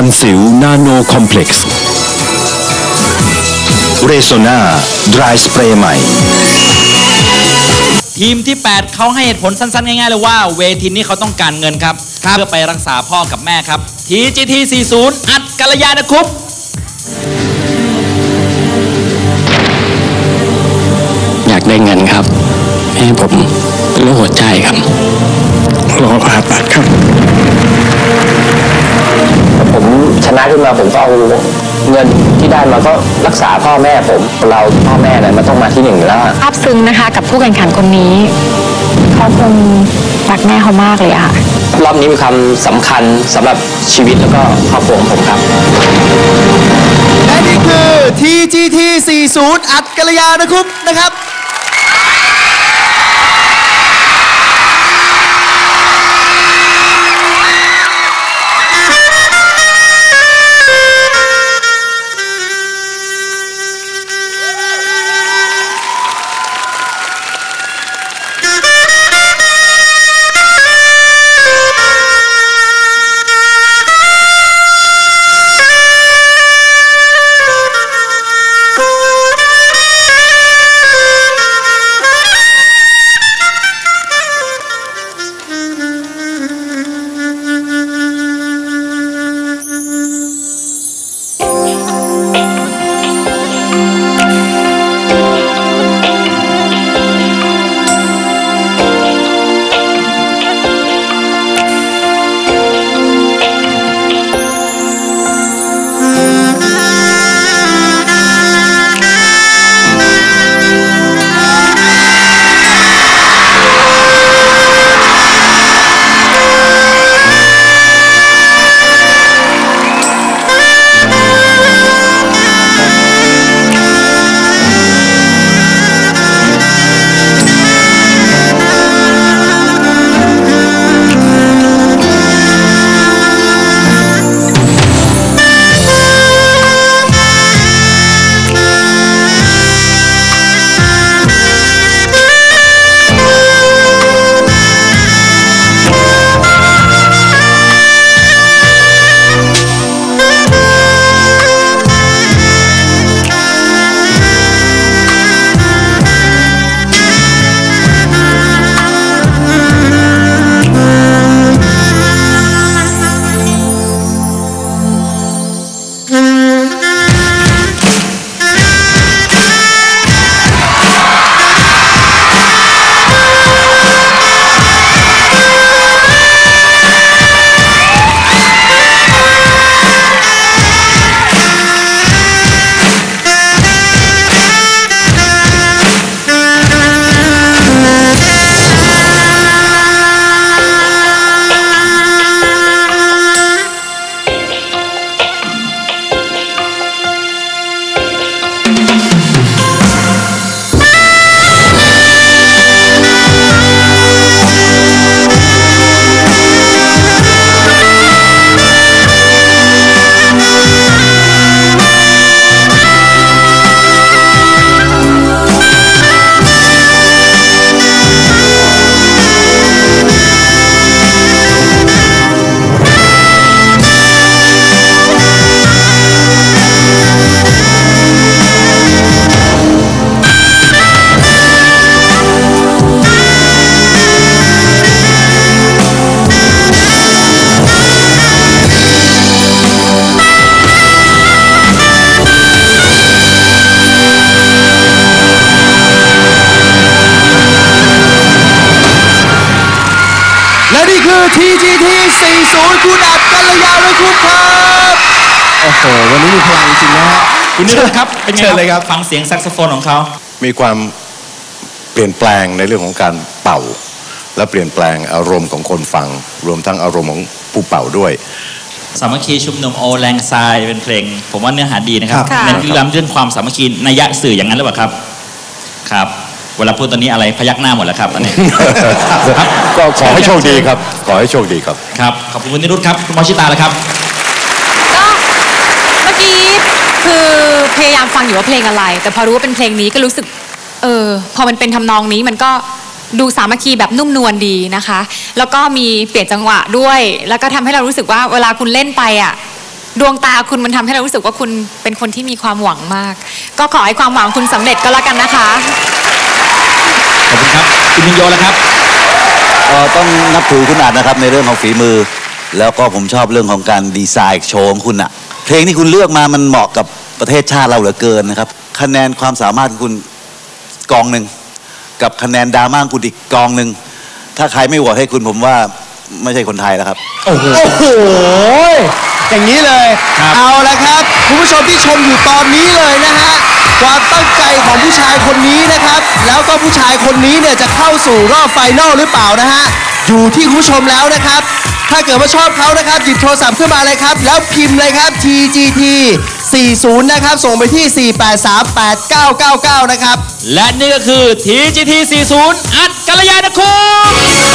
ซันสิวนาโนคอมเพล็กซ์เรโซนาดรายสเปรย์ใหม่ ทีมที่ 8 เขาให้เหตุผลสั้นๆ ง่ายๆ เลยว่า เวทีนี้เขาต้องการเงินครับ เพื่อไปรักษาพ่อกับแม่ครับ TGT 40 อัดกัลยาณคุปอยากได้เงินครับ ให้ผมเป็นโรคหัวใจครับรอผ่าตัดครับผม ชนะขึ้นมาผมก็เอาเงินที่ได้มาก็รักษาพ่อแม่ผมเราพ่อแม่เนี่ยมันต้องมาที่หนึ่งอยู่แล้วอะซาบซึ้งนะคะ กับผู้แข่งขันคนนี้เขาคงรักแม่เขามากเลยอะค่ะ รอบนี้มีความสำคัญสำหรับชีวิตแล้วก็ครอบครัวของผมครับ และนี่คือ TGT 40 อัดกัลยาณคุปนะครับและนี่คือ TGT 40คุณอัดกัลยาณคุปครับโอ้โหวันนี้มีพลังจริงนะฮะคุณนิรุตครับเป็นไงเชิญเลยครับฟังเสียงแซกโซโฟนของเขา มีความเปลี่ยนแปลงในเรื่องของการเป่า และเปลี่ยนแปลงอารมณ์ของคนฟัง รวมทั้งอารมณ์ของผู้เป่าด้วย สามัคคีชุมนุมโอแรงทรายเป็นเพลง ผมว่าเนื้อหาดีนะครับค่ะ เน้นเรื่องเรื่องความสามัคคีนัยยะสื่ออย่างนั้นหรือเปล่าครับครับ เวลาพูดตอนนี้อะไรพยักหน้าหมดแล้วครับตอนนี้ ก็ขอให้โชคดีครับ ขอให้โชคดีครับ ครับ ขอบคุณคุณนิรุตครับคุณหมอชิตาแล้วครับ ก็เมื่อกี้คือพยายามฟังอยู่ว่าเพลงอะไร แต่พอรู้ว่าเป็นเพลงนี้ก็รู้สึก เออ พอมันเป็นทำนองนี้มันก็ดูสามัคคีแบบนุ่มนวลดีนะคะ แล้วก็มีเปลี่ยนจังหวะด้วย แล้วก็ทำให้เรารู้สึกว่าเวลาคุณเล่นไปอะ ดวงตาคุณมันทำให้เรารู้สึกว่าคุณเป็นคนที่มีความหวังมาก ก็ขอให้ความหวังคุณสำเร็จก็แล้วกันนะคะ ขอบคุณครับคุณพิงโยแล้วครับเอ่อต้องนับถือคุณอาจนะครับในเรื่องของฝีมือ แล้วก็ผมชอบเรื่องของการดีไซน์โชว์ของคุณอะเพลงที่คุณเลือกมามันเหมาะกับประเทศชาติเราเหลือเกินนะครับ คะแนนความสามารถของคุณกองหนึ่งกับคะแนนดราม่าของคุณอีกกองหนึ่งถ้าใครไม่โหวตให้คุณผมว่าไม่ใช่คนไทยแล้วครับ โอ้โห อย่างนี้เลยเอาละครับ คุณผู้ชมที่ชมอยู่ตอนนี้เลยนะฮะ ความตั้งใจของผู้ชายคนนี้นะครับแล้ วก็ผู้ชายคนนี้เนี่ยจะเข้าสู่รอบไฟนอลหรือเปล่านะฮะ อยู่ที่คุณผู้ชมแล้วนะครับ ถ้าเกิดว่าชอบเขานะครับ หยิบโทรศัพท์ขึ้นมาเลยครับ แล้วพิมพ์เลยครับ TGT 40 นะครับ ส่งไปที่ 4838999 นะครับ และนี่ก็คือ TGT 40 อัดกัลยาณคุณ